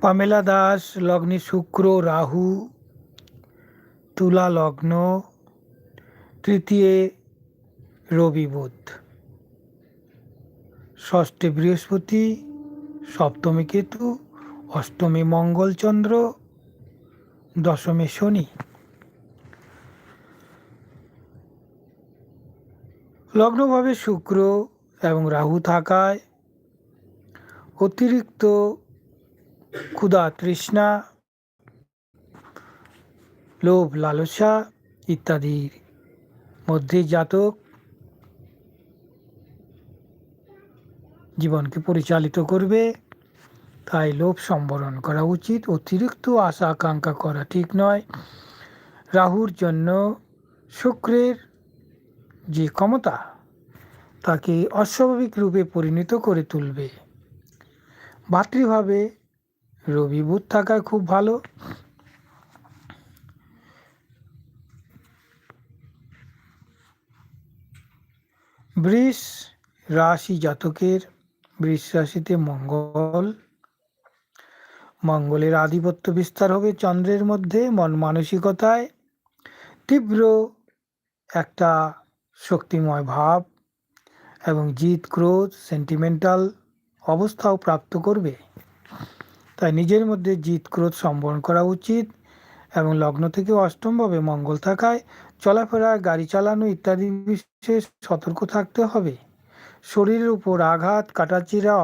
Pamela Das, লগ্নে শুক্র, রাহু, তুলা লগ্ন, তৃতীয় রবি বুধ। ষষ্ঠে বৃহস্পতি, সপ্তমী কেতু, অষ্টমী মঙ্গলচন্দ্র দশমে শনি। লগ্নভাবে শুক্র এবং রাহু থাকায় অতিরিক্ত ক্ষুধা তৃষ্ণা লোভ লালসা ইত্যাদির মধ্যে জাতক জীবনকে পরিচালিত করবে। তাই লোভ সম্বরণ করা উচিত। অতিরিক্ত আশা আকাঙ্ক্ষা করা ঠিক নয়। রাহুর জন্য শুক্রের যে ক্ষমতা, তাকে অস্বাভাবিক রূপে পরিণত করে তুলবে। ভাতৃভাবে রবি বুধ থাকায় খুব ভালো। বৃষ রাশি জাতকের, বৃষ রাশিতে মঙ্গল। মঙ্গলের আধিপত্য বিস্তার হবে চন্দ্রের মধ্যে, মন মানসিকতায়। তীব্র একটা শক্তিময় ভাব এবং জিত, ক্রোধ সেন্টিমেন্টাল অবস্থাও প্রাপ্ত করবে। তাই নিজের মধ্যে জিত ক্রোধ সম্বরণ করা উচিত এবং লগ্ন থেকে অষ্টমভাবে মঙ্গল থাকায় চলাফেরা, গাড়ি চালানো ইত্যাদি বিষয়ে সতর্ক থাকতে হবে। শরীরের উপর আঘাত, কাটাচিরা,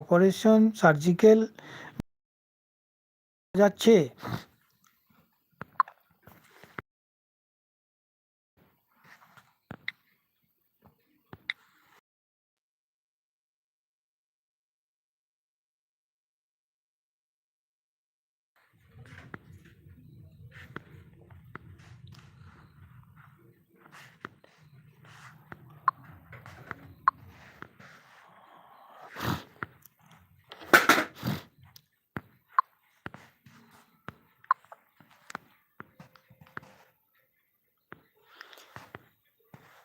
অপারেশন, সার্জিক্যাল যাচ্ছে।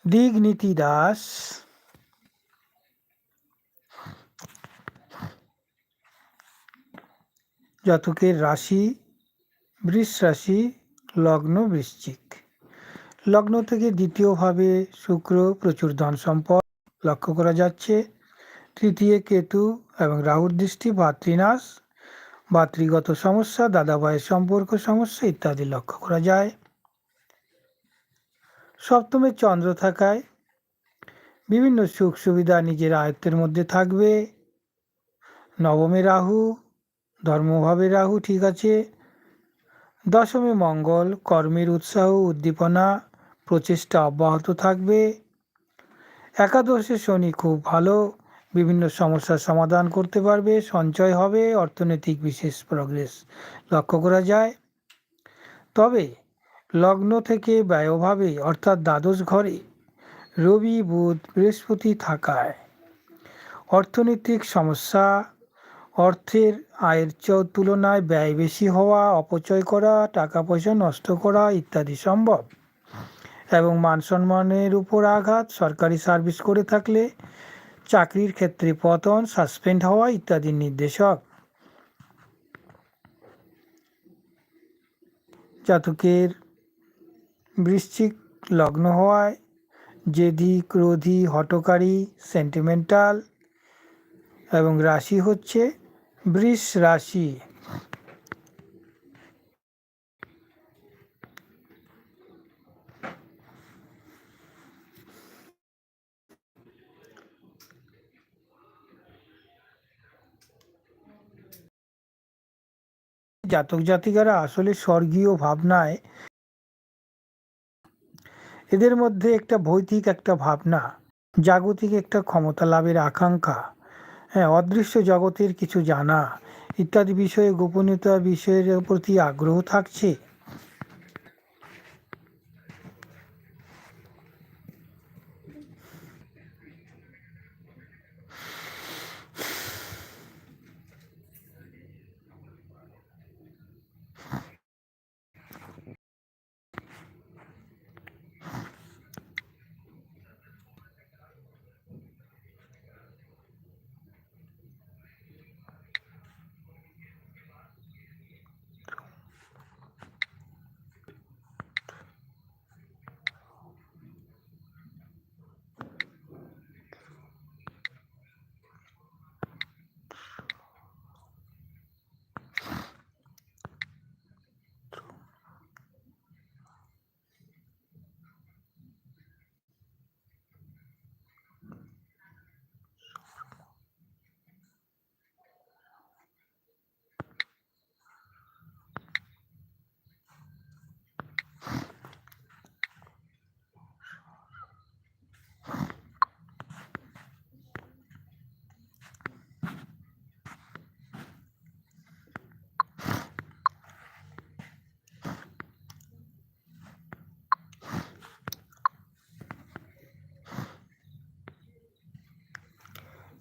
দিগনীতি দাস জাতকের রাশি বৃষ রাশি লগ্ন বৃশ্চিক লগ্ন থেকে দ্বিতীয়ভাবে শুক্র প্রচুর ধন সম্পদ লক্ষ্য করা যাচ্ছে। তৃতীয় কেতু এবং রাহুর দৃষ্টি ভাতৃনাশ, ভাতৃগত সমস্যা দাদা ভাইয়ের সম্পর্ক সমস্যা ইত্যাদি লক্ষ্য করা যায়। সপ্তমে চন্দ্র থাকায় বিভিন্ন সুখ সুবিধা নিজের আয়ত্তের মধ্যে থাকবে। নবমে রাহু, ধর্মভাবে রাহু ঠিক আছে। দশমে মঙ্গল, কর্মের উৎসাহ, উদ্দীপনা, প্রচেষ্টা অব্যাহত থাকবে। একাদশে শনি খুব ভালো, বিভিন্ন সমস্যার সমাধান করতে পারবে, সঞ্চয় হবে, অর্থনৈতিক বিশেষ প্রগ্রেস লক্ষ্য করা যায়। তবে লগ্ন থেকে ব্যয়ভাবে, অর্থাৎ দ্বাদশ ঘরে, রবি, বুধ, বৃহস্পতি থাকায়। অর্থনৈতিক সমস্যা, অর্থের আয়ের তুলনায় ব্যয় বেশি হওয়া, অপচয় করা টাকা পয়সা নষ্ট করা ইত্যাদি সম্ভব। এবং মান সম্মানের উপর আঘাত, সরকারি সার্ভিস করে থাকলে চাকরির ক্ষেত্রে পতন, সাসপেন্ড হওয়া ইত্যাদি নির্দেশক। জাতকের বৃশ্চিক লগ্ন হওয়ায় জেদি ক্রোধী হটকারী সেন্টিমেন্টাল এবং রাশি হচ্ছে বৃষ রাশি। জাতক জাতিকারা আসলে স্বর্গীয় ভাবনায় এদের মধ্যে একটা ভৌতিক, একটা ভাবনা, জাগতিক একটা ক্ষমতা লাভের আকাঙ্ক্ষা হ্যাঁ অদৃশ্য জগতের কিছু জানা ইত্যাদি বিষয়ে গোপনীয়তা বিষয়ের প্রতি আগ্রহ থাকছে।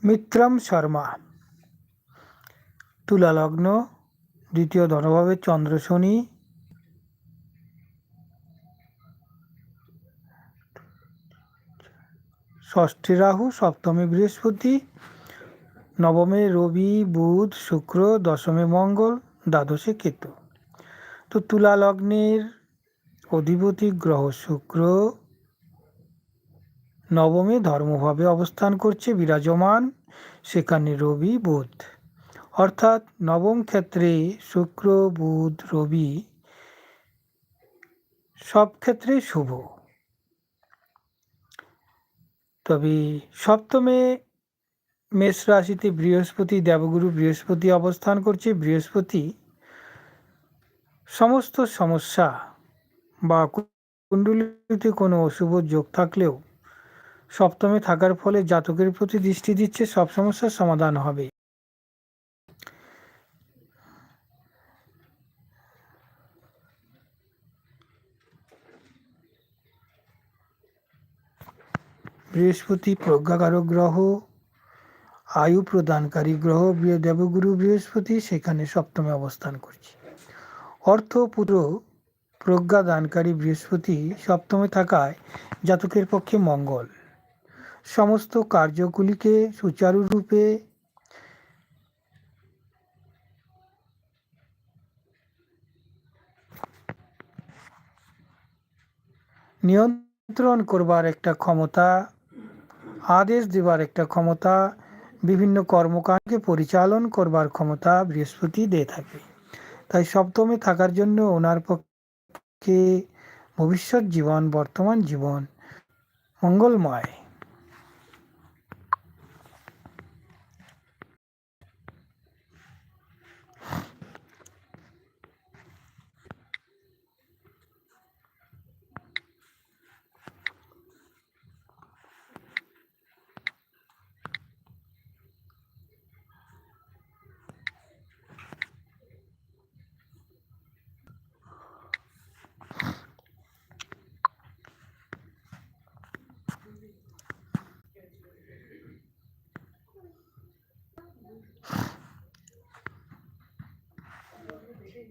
মিত্রম শর্মা। তুলা লগ্ন দ্বিতীয় ধনভাবে চন্দ্র শনি। ষষ্ঠী রাহু, সপ্তমী বৃহস্পতি। নবমে রবি, বুধ, শুক্র, দশমে মঙ্গল, দ্বাদশে কেতু। তো তুলা লগ্নের অধিপতি গ্রহ শুক্র। নবমে ধর্মভাবে অবস্থান করছে বিরাজমান, সেখানে রবি বুধ। অর্থাৎ নবম ক্ষেত্রে শুক্র, বুধ, রবি সব ক্ষেত্রে শুভ। তবে সপ্তমে মেষ রাশিতে বৃহস্পতি, দেবগুরু বৃহস্পতি অবস্থান করছে। বৃহস্পতি সমস্ত সমস্যা বা কুণ্ডলিতে কোনো অশুভ যোগ থাকলেও সপ্তমে থাকার ফলে জাতকের প্রতি দৃষ্টি দিচ্ছে সব সমস্যার সমাধান হবে। বৃহস্পতি প্রজ্ঞাকারক গ্রহ, আয়ু প্রদানকারী গ্রহ দেবগুরু বৃহস্পতি সেখানে সপ্তমে অবস্থান করছে। অর্থ পুত্র প্রজ্ঞাদানকারী বৃহস্পতি সপ্তমে থাকায় জাতকের পক্ষে মঙ্গল। সমস্ত কার্যগুলিকে সুচারুরূপে নিয়ন্ত্রণ করবার একটা ক্ষমতা, আদেশ দেবার একটা ক্ষমতা, বিভিন্ন কর্মকাণ্ডকে পরিচালন করবার ক্ষমতা বৃহস্পতি দিয়ে থাকে। তাই সপ্তমে থাকার জন্য ওনার পক্ষে ভবিষ্যৎ জীবন, বর্তমান জীবন মঙ্গলময়।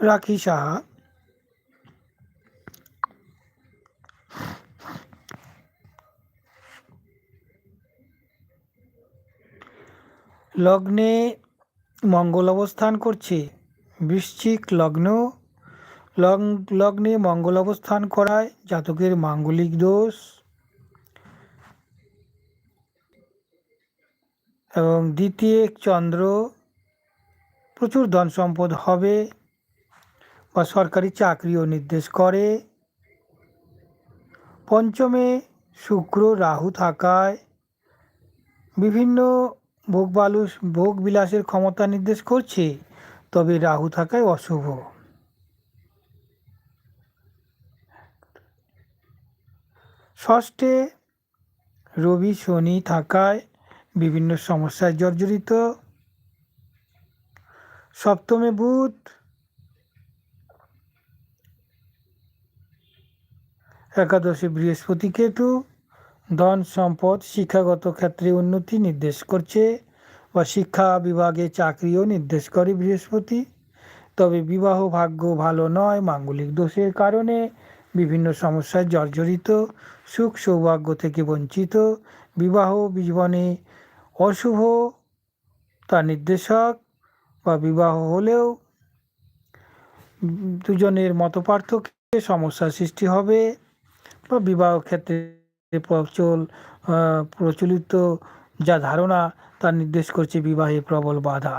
রাখি সাহা। লগ্নে মঙ্গল অবস্থান করছে, বৃশ্চিক লগ্ন। লগ্নে মঙ্গল অবস্থান করায় জাতকের মাঙ্গলিক দোষ। এবং দ্বিতীয় চন্দ্র, প্রচুর ধন সম্পদ হবে। বা সরকারি চাকরিও নির্দেশ করে। পঞ্চমে শুক্র রাহু থাকায় বিভিন্ন ভোগ বালু, ভোগ বিলাসের ক্ষমতা নির্দেশ করছে, তবে রাহু থাকায় অশুভ। ষষ্ঠে রবি শনি থাকায় বিভিন্ন সমস্যায় জর্জরিত। সপ্তমে বুধ একাদশে বৃহস্পতি কেতু ধন সম্পদ, শিক্ষাগত ক্ষেত্রে উন্নতি নির্দেশ করছে বা শিক্ষা বিভাগে চাকরিও নির্দেশ করে বৃহস্পতি। তবে বিবাহ ভাগ্য ভালো নয়, মাঙ্গলিক দোষের কারণে বিভিন্ন সমস্যায় জর্জরিত, সুখ সৌভাগ্য থেকে বঞ্চিত, বিবাহ জীবনে অশুভ তার নির্দেশক বা বিবাহ হলেও দুজনের মত পার্থক্যে সমস্যার সৃষ্টি হবে। বা বিবাহ ক্ষেত্রে প্রচল প্রচলিত যা ধারণা তা নির্দেশ করছে বিবাহে প্রবল বাধা।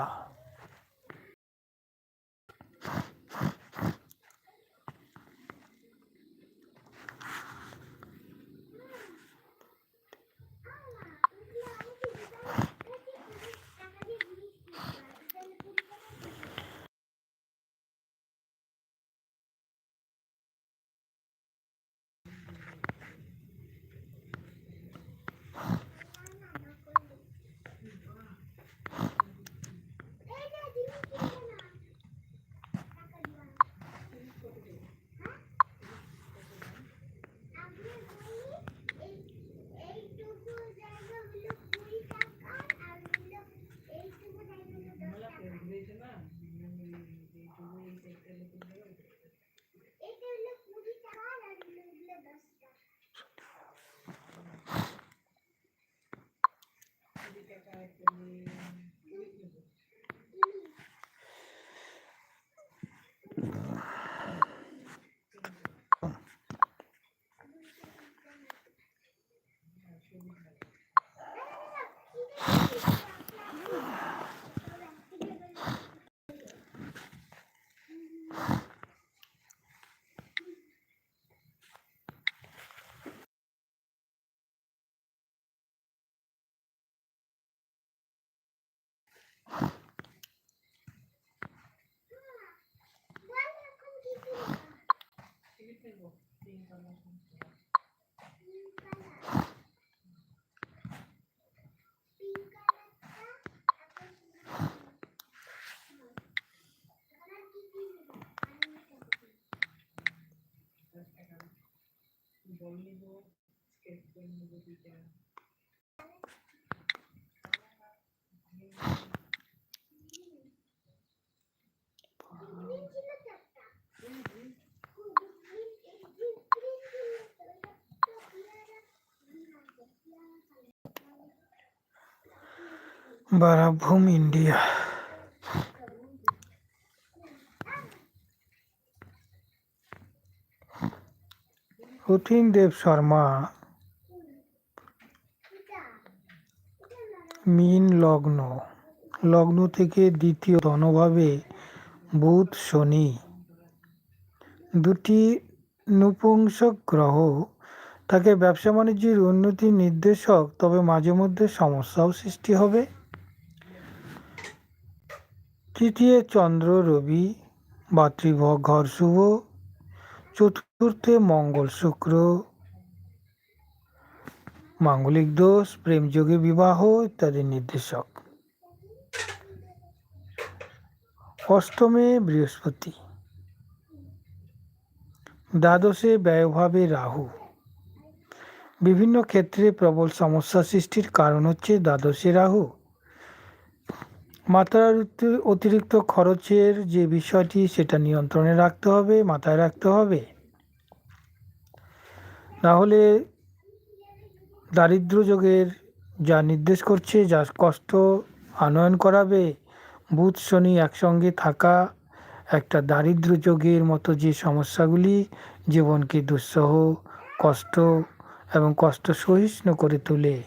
back and we Bollywood, sketchbook. বারাভূম ইন্ডিয়া রতিন দেব শর্মা মিন লগ্ন লগ্ন থেকে দ্বিতীয় ধনভাবে বুধ শনি। দুটি নপুংসক গ্রহ। তাকে ব্যবসা বাণিজ্যের উন্নতির নির্দেশক, তবে মাঝে মধ্যে সমস্যাও সৃষ্টি হবে। তৃতীয় চন্দ্র রবি ভাতৃভগ ঘর শুভ। চতুর্থে মঙ্গল শুক্র। মাঙ্গলিক দোষ প্রেমযোগে বিবাহ ইত্যাদি নির্দেশক। অষ্টমে বৃহস্পতি। দ্বাদশে ব্যয়ভাবে রাহু। বিভিন্ন ক্ষেত্রে প্রবল সমস্যা সৃষ্টির কারণ হচ্ছে দ্বাদশে রাহু। অতি- অতিরিক্ত খরচের যে বিষয়টি, সেটা নিয়ন্ত্রণে রাখতে হবে, মাথায় রাখতে হবে। না হলে দারিদ্র যোগের যা নির্দেশ করছে, যা কষ্ট আনয়ন করাবে, বুধ শনি একসঙ্গে থাকা একটা দারিদ্র যোগের মতো যে সমস্যাগুলি জীবনকে দুঃসহ, কষ্ট এবং কষ্ট সহিষ্ণু করে তোলে।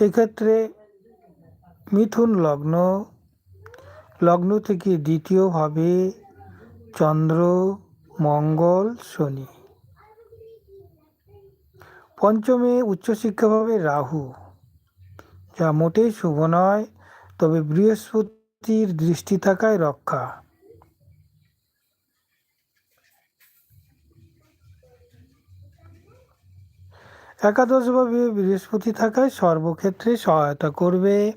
এক্ষেত্রে মিথুন লগ্ন লগ্ন থেকে দ্বিতীয়ভাবে চন্দ্র, মঙ্গল, শনি। পঞ্চমে উচ্চশিক্ষাভাবে রাহু, যা মোটেই শুভ নয়, তবে বৃহস্পতির দৃষ্টি থাকায় রক্ষা। একাদশভাবে বৃহস্পতি থাকায় সর্বক্ষেত্রে সহায়তা করবে।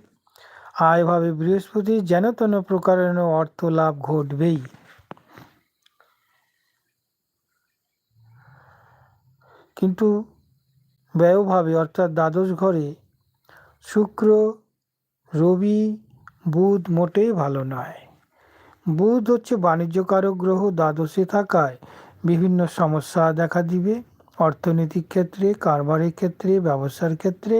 আয়ভাবে বৃহস্পতি যেন তেন প্রকারেণ অর্থ লাভ ঘটবেই। কিন্তু ব্যয়ভাবে অর্থাৎ দ্বাদশ ঘরে শুক্র, রবি, বুধ মোটেই ভালো নয়। বুধ হচ্ছে বাণিজ্যকারক গ্রহ, দ্বাদশে থাকায় বিভিন্ন সমস্যা দেখা দিবে। অর্থনৈতিক ক্ষেত্রে কারবারের ক্ষেত্রে ব্যবসার ক্ষেত্রে